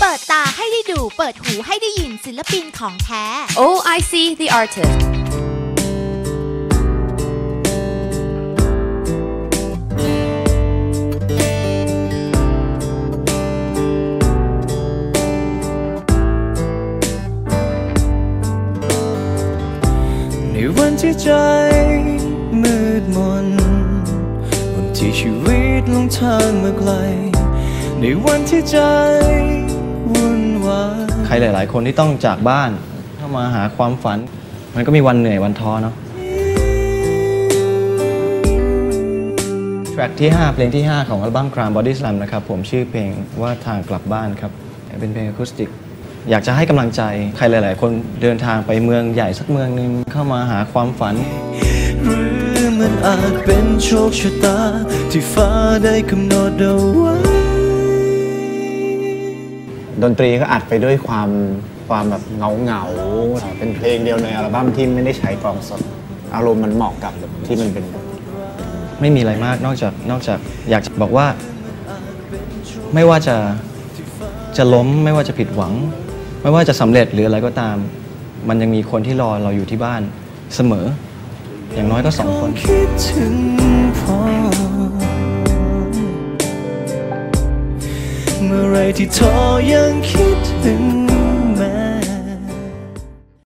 เปิดตาให้ได้ดู เปิดหูให้ได้ยินศิลปินของแท้ Oh, I see the artist. ในวันที่ใจมืดมน วันที่ชีวิตลงทางมาไกล ในวันที่ใจวุ่นวาย ใครหลาย ๆ คนที่ต้องจากบ้านเข้ามาหาความฝัน มันก็มีวันเหนื่อยวันท้อเนาะแทร็กที่ 5 เพลงที่ 5 ของอัลบั้ม Crown Body Slam นะครับผมชื่อเพลงว่าทางกลับบ้านครับ เป็นเพลงอะคูสติก อยากจะให้กำลังใจใครหลาย ๆ คนเดินทางไปเมืองใหญ่สักเมืองหนึ่งเข้ามาหาความฝัน หรือมันอาจเป็นโชคชะตา ที่ฟ้าได้กำหนดเอาไว้ ดนตรีก็อัดไปด้วยความความแบบเงาเงาๆเป็นเพลงเดียวในอัลบั้มที่ไม่ได้ใช้กลองสด อารมณ์มันเหมาะกับแบบที่มันเป็น ไม่มีอะไรมากนอกจากนอกจากอยากจะบอกว่า ไม่ว่าจะจะล้มไม่ว่าจะผิดหวัง ไม่ว่าจะสำเร็จหรืออะไรก็ตาม มันยังมีคนที่รอเราอยู่ที่บ้านเสมอ อย่างน้อยก็สองคน เมื่อไรที่ท้อยังคิดถึง